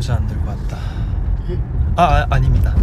보지 안 들고 왔다. 아, 아 아닙니다.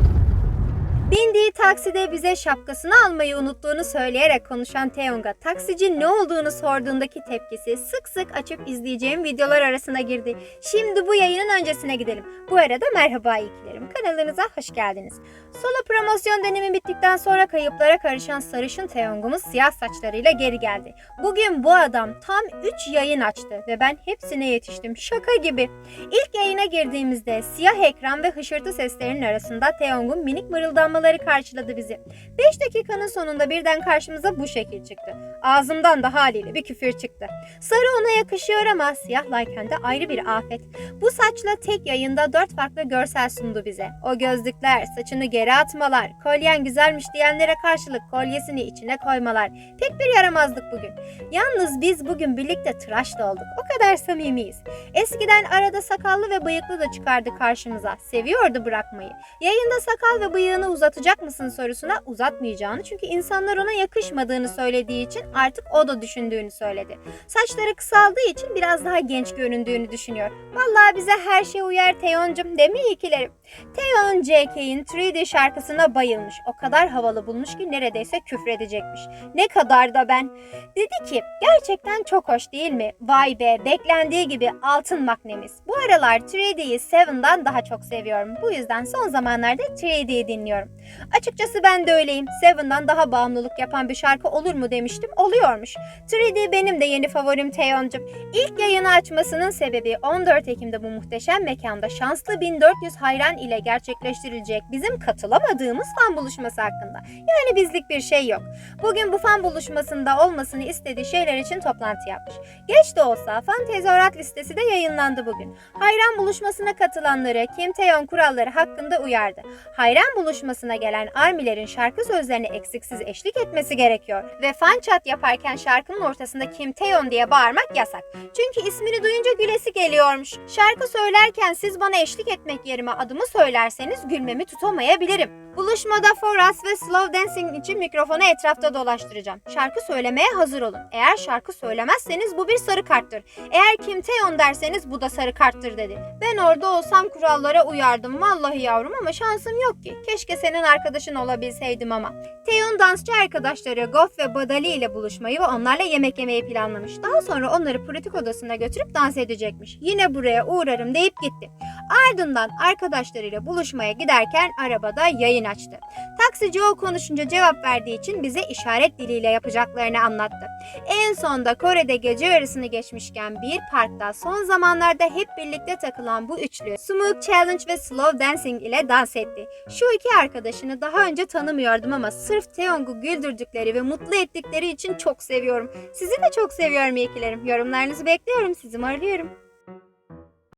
Bindiği takside bize şapkasını almayı unuttuğunu söyleyerek konuşan Teong'a taksici ne olduğunu sorduğundaki tepkisi sık sık açıp izleyeceğim videolar arasına girdi. Şimdi bu yayının öncesine gidelim. Bu arada merhaba iyikilerim. Kanalınıza hoş geldiniz. Solo promosyon dönemi bittikten sonra kayıplara karışan sarışın Teong'umuz siyah saçlarıyla geri geldi. Bugün bu adam tam 3 yayın açtı ve ben hepsine yetiştim. Şaka gibi. İlk yayına girdiğimizde siyah ekran ve hışırtı seslerinin arasında Teong'un minik mırıldanmaları karşıladı bizi. 5 dakikanın sonunda birden karşımıza bu şekil çıktı. Ağzımdan da haliyle bir küfür çıktı. Sarı ona yakışıyor ama siyahlayken de ayrı bir afet. Bu saçla tek yayında 4 farklı görsel sundu bize. O gözlükler, saçını geri atmalar, kolyen güzelmiş diyenlere karşılık kolyesini içine koymalar. Pek bir yaramazlık bugün. Yalnız biz bugün birlikte tıraş da olduk. O kadar samimiyiz. Eskiden arada sakallı ve bıyıklı da çıkardı karşımıza. Seviyordu bırakmayı. Yayında sakal ve bıyığını uzatacak mısın sorusuna uzatmayacağını çünkü insanlar ona yakışmadığını söylediği için artık o da düşündüğünü söyledi. Saçları kısaldığı için biraz daha genç göründüğünü düşünüyor. Vallahi bize her şey uyar Teyoncum değil mi iyikilerim? Teyon JK'in 3D şarkısına bayılmış. O kadar havalı bulmuş ki neredeyse küfredecekmiş. Ne kadar da ben. Dedi ki gerçekten çok hoş değil mi? Vay be beklendiği gibi altın maknemiz. Bu aralar 3D'yi Seven'dan daha çok seviyorum. Bu yüzden son zamanlarda 3D'yi dinliyorum. Açıkçası ben de öyleyim. Seven'dan daha bağımlılık yapan bir şarkı olur mu demiştim. Oluyormuş. 3D benim de yeni favorim Teyoncum. İlk yayını açmasının sebebi 14 Ekim'de bu muhteşem mekanda şanslı 1400 hayran ile gerçekleştirilecek bizim katılamadığımız fan buluşması hakkında. Yani bizlik bir şey yok. Bugün bu fan buluşmasında olmasını istediği şeyler için toplantı yapmış. Geç de olsa fan tezahürat listesi de yayınlandı bugün. Hayran buluşmasına katılanları Kim Taeyon kuralları hakkında uyardı. Hayran buluşmasına gelen armilerin şarkı sözlerine eksiksiz eşlik etmesi gerekiyor. Ve fan chat yaparken şarkının ortasında Kim Taeyon diye bağırmak yasak. Çünkü ismini duyunca gülesi geliyormuş. Şarkı söylerken siz bana eşlik etmek yerime adımı söylerseniz gülmemi tutamayabilirim. Buluşmada Foras ve Slow Dancing için mikrofonu etrafta dolaştıracağım. Şarkı söylemeye hazır olun. Eğer şarkı söylemezseniz bu bir sarı karttır. Eğer Kim Taeyon derseniz bu da sarı karttır dedi. Ben orada olsam kurallara uyardım vallahi yavrum ama şansım yok ki. Keşke senin arkadaşın olabilseydim ama. Taeyon dansçı arkadaşları Goff ve Badali ile buluşmayı ve onlarla yemek yemeyi planlamış. Daha sonra onları pratik odasına götürüp dans edecekmiş. Yine buraya uğrarım deyip gitti. Ardından arkadaşlarıyla buluşmaya giderken arabada yayın açtı. Taksici o konuşunca cevap verdiği için bize işaret diliyle yapacaklarını anlattı. En sonda Kore'de gece yarısını geçmişken bir parkta son zamanlarda hep birlikte takılan bu üçlü Smoke Challenge ve Slow Dancing ile dans etti. Şu iki arkadaşını daha önce tanımıyordum ama sırf Taeyong'u güldürdükleri ve mutlu ettikleri için çok seviyorum. Sizi de çok seviyorum iyikilerim. Yorumlarınızı bekliyorum. Sizi arıyorum.